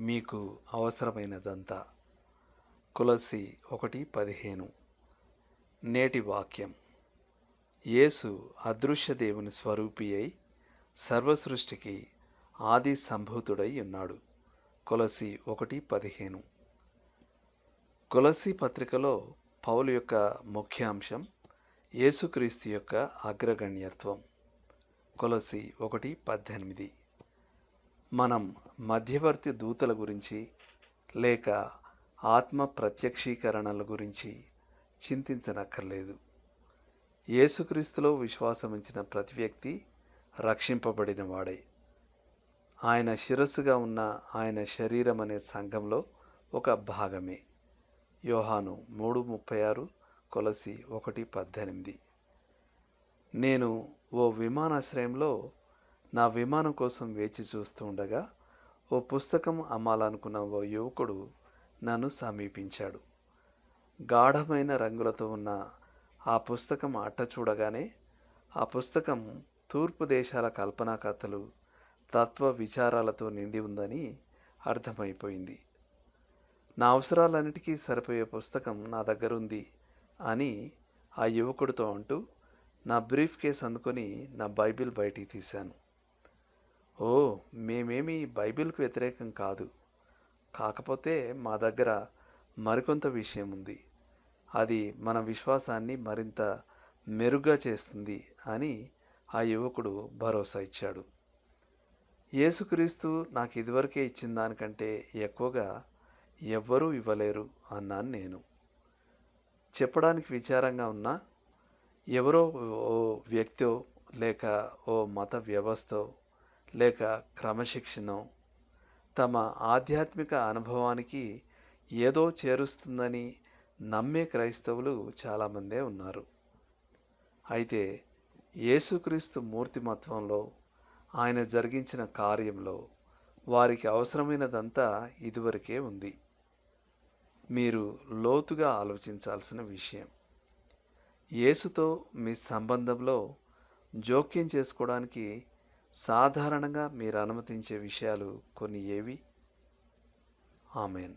మీకు అవసరమైనదంతా. కులసి ఒకటి పదిహేను. నేటి వాక్యం. యేసు అదృశ్య దేవుని స్వరూపి అయి సర్వసృష్టికి ఆది సంభూతుడై ఉన్నాడు. కొలసి ఒకటి పదిహేను. కొలసి పత్రికలో పౌలు యొక్క ముఖ్య అంశం యేసుక్రీస్తు యొక్క అగ్రగణ్యత్వం. కొలసి ఒకటి పద్దెనిమిది. మనం మధ్యవర్తి దూతల గురించి లేక ఆత్మ ప్రత్యక్షీకరణల గురించి చింతించనక్కర్లేదు. యేసుక్రీస్తులో విశ్వాసముంచిన ప్రతి వ్యక్తి రక్షింపబడిన వాడే ఆయన శిరస్సుగా ఉన్న ఆయన శరీరం అనే సంఘంలో ఒక భాగమే. యోహాను మూడు ముప్పై ఆరు కొలసి ఒకటి పద్దెనిమిది. నేను ఓ విమానాశ్రయంలో నా విమానం కోసం వేచి చూస్తుండగా ఓ పుస్తకం అమ్మాలనుకున్న ఓ యువకుడు నన్ను సమీపించాడు. గాఢమైన రంగులతో ఉన్న ఆ పుస్తకం అట్ట చూడగానే ఆ పుస్తకం తూర్పు దేశాల కల్పనా కథలు తత్వ విచారాలతో నిండి ఉందని అర్థమైపోయింది. నా అవసరాలన్నిటికీ సరిపోయే పుస్తకం నా దగ్గర ఉంది అని ఆ యువకుడితో అంటూ నా బ్రీఫ్ కేస్ అందుకొని నా బైబిల్ బయటికి తీశాను. ఓ మేమేమి బైబిల్కు వ్యతిరేకం కాదు. కాకపోతే మా దగ్గర మరికొంత విషయం ఉంది. అది మన విశ్వాసాన్ని మరింత మెరుగ్గా చేస్తుంది అని ఆ యువకుడు భరోసా ఇచ్చాడు. యేసుక్రీస్తు నాకు ఇదివరకే ఇచ్చిన దానికంటే ఎక్కువగా ఎవ్వరూ ఇవ్వలేరు అన్నాను నేను. చెప్పడానికి విచారంగా ఉన్నా ఎవరో ఓ వ్యక్తో లేక ఓ మత వ్యవస్థో లేక క్రమశిక్షణో తమ ఆధ్యాత్మిక అనుభవానికి ఏదో చేరుస్తుందని నమ్మే క్రైస్తవులు చాలామందే ఉన్నారు. అయితే యేసుక్రీస్తు మూర్తిమత్వంలో ఆయన జరిగించిన కార్యంలో వారికి అవసరమైనదంతా ఇదివరకే ఉంది. మీరు లోతుగా ఆలోచించాల్సిన విషయం యేసుతో మీ సంబంధంలో జోక్యం చేసుకోవడానికి సాధారణంగా మీరు అనుమతించే విషయాలు కొన్ని ఏవి? ఆమెన్.